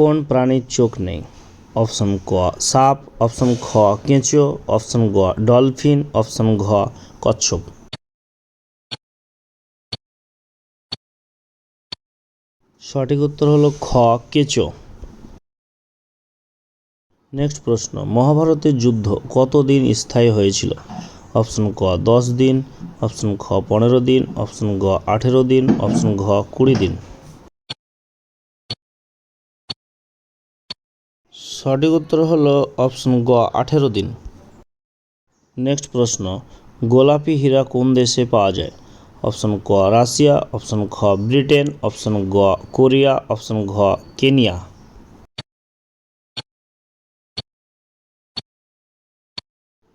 কোন প্রাণীর চোখ নেই? অপশন ক, সাপ, অপশন খ, কেঁচো, অপশন গ, ডলফিন, অপশন ঘ, কচ্ছপ। সঠিক উত্তর হলো খ, কেঁচো। নেক্সট প্রশ্ন মহাভারতের যুদ্ধ কতদিন স্থায়ী হয়েছিল? অপশন ক, দশ দিন, অপশন খ, পনেরো দিন, অপশন গ, আঠেরো দিন, অপশন ঘ, কুড়ি দিন। সঠিক উত্তর হলো অপশন গ, আঠেরো দিন। নেক্সট প্রশ্ন, গোলাপি হীরা কোন দেশে পাওয়া যায়? অপশন ক, রাশিয়া, অপশন খ, ব্রিটেন, অপশন গ, কোরিয়া, অপশন ঘ, কেনিয়া।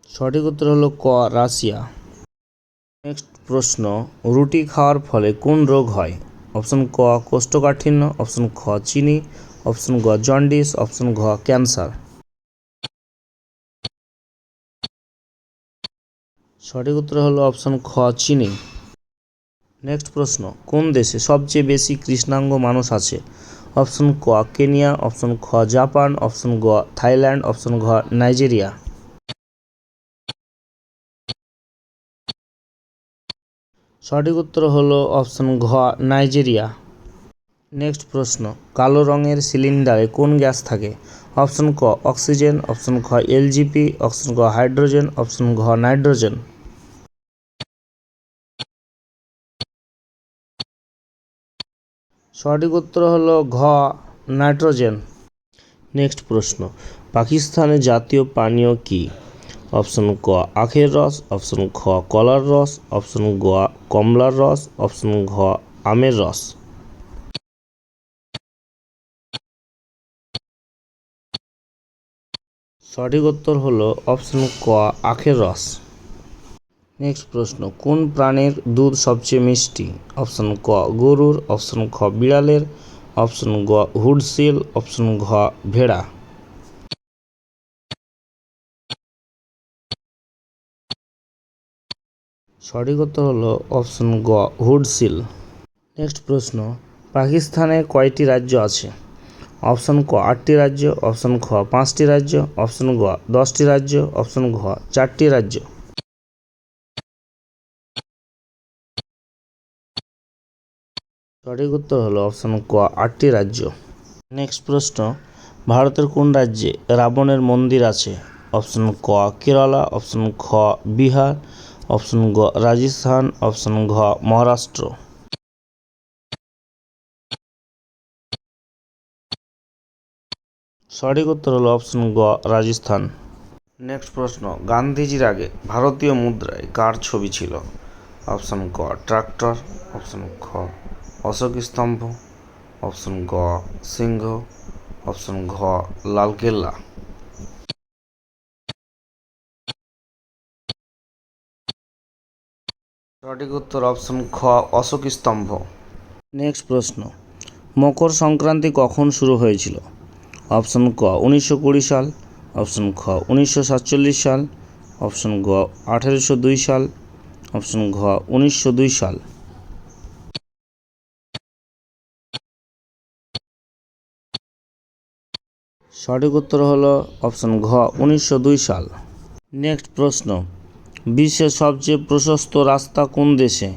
সঠিক উত্তর হলো ক, রাশিয়া। নেক্সট প্রশ্ন, রুটি খাওয়ার ফলে কোন রোগ হয়? অপশন ক, কোষ্ঠকাঠিন্য, অপশন খ, চিনি অপশন গ জন্ডিস অপশন ঘ ক্যান্সার সঠিক উত্তর হলো অপশন খ, চিনি। নেক্সট প্রশ্ন, কোন দেশে সবচেয়ে বেশি কৃষ্ণাঙ্গ মানুষ আছে? অপশন ক, কেনিয়া, অপশন খ, জাপান, অপশন গ, থাইল্যান্ড, অপশন ঘ, নাইজেরিয়া। সঠিক উত্তর হলো অপশন ঘ, নাইজেরিয়া। নেক্সট প্রশ্ন, কালো রঙের সিলিন্ডারে কোন গ্যাস থাকে? অপশন ক, অক্সিজেন, অপশন খ, এলজিপি, অপশন গ, হাইড্রোজেন, অপশন ঘ, নাইট্রোজেন। সঠিক উত্তর হলো ঘ, নাইট্রোজেন। নেক্সট প্রশ্ন পাকিস্তানের জাতীয় পানীয় কি? অপশন ক, আখের রস, অপশন খ, কলার রস, অপশন গ, কমলার রস, অপশন ঘ, আমের রস। সঠিক উত্তর হলো অপশন ক, আখের রস। নেক্সট প্রশ্ন, কোন প্রাণীর দুধ সবচেয়ে মিষ্টি? অপশন ক, গরুর। অপশন খ, বিড়ালের। অপশন গ হুডসিল অপশন ঘ, ভেড়া। সঠিক উত্তর হলো অপশন গ হুডসিল নেক্সট প্রশ্ন, পাকিস্তানে কয়টি রাজ্য আছে? অপশন ক আটটি রাজ্য, অপশন খ পাঁচটি রাজ্য, অপশন গ দশটি রাজ্য, অপশন ঘ চারটি রাজ্য। সঠিক উত্তর হলো অপশন ক আটটি রাজ্য। নেক্সট প্রশ্ন, ভারতের কোন রাজ্যে রাবণের মন্দির আছে? অপশন ক কেরালা, অপশন খ বিহার, অপশন গ রাজস্থান, অপশন ঘ মহারাষ্ট্র। সঠিক উত্তর হলো অপশন গ, রাজস্থান। নেক্সট প্রশ্ন, গান্ধীজির আগে ভারতীয় মুদ্রায় কার ছবি ছিল? অপশন ক, ট্রাক্টর। অপশন খ, অশোক স্তম্ভ। অপশন গ, সিংহ। অপশন ঘ লালকেল্লা সঠিক উত্তর অপশন খ, অশোক স্তম্ভ। নেক্সট প্রশ্ন, মকর সংক্রান্তি কখন শুরু হয়েছিল? অপশন ক, উনিশশো কুড়ি সাল, অপশন খ, উনিশশো সাতচল্লিশ সাল, অপশন গ, আঠেরোশো দুই সাল, অপশন ঘ, উনিশশো দুই সাল। সঠিক উত্তর হলো অপশন ঘ, উনিশশো দুই সাল। নেক্সট প্রশ্ন, বিশ্বের সবচেয়ে প্রশস্ত রাস্তা কোন দেশে?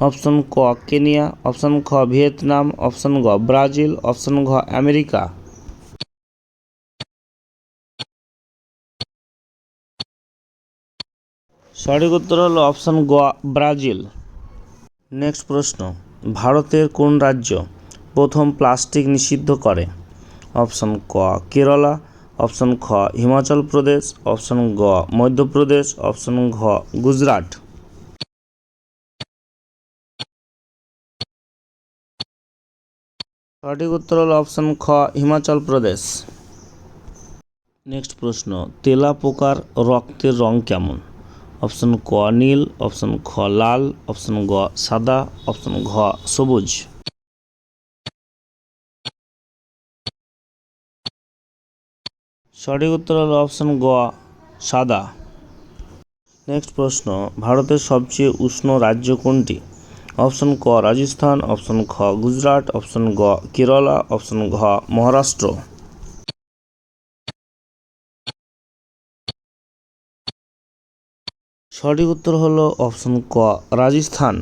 অপশন ক, কেনিয়া, অপশন খ, ভিয়েতনাম, অপশন গ, ব্রাজিল, অপশন ঘ, আমেরিকা। সঠিক উত্তর হলো অপশান গোয়া ব্রাজিল। নেক্সট প্রশ্ন, ভারতের কোন রাজ্য প্রথম প্লাস্টিক নিষিদ্ধ করে? অপশান ক, কেরালা, অপশান খ, হিমাচল প্রদেশ, অপশান গ, মধ্যপ্রদেশ, অপশান ঘ, গুজরাট। সঠিক উত্তর হল অপশান খ, হিমাচল প্রদেশ। নেক্সট প্রশ্ন তেলা পোকার রক্তের রং কেমন? অপশন ক নীল, অপশন খ লাল, অপশন গ সাদা, অপশন ঘ সবুজ। সঠিক উত্তর হলো অপশন গ, সাদা। নেক্সট প্রশ্ন, ভারতের সবচেয়ে উষ্ণ রাজ্য কোনটি? অপশন ক রাজস্থান, অপশন খ গুজরাট, অপশন গ কেরালা, অপশন ঘ মহারাষ্ট্র। সঠিক উত্তর হলো অপশন ক রাজস্থান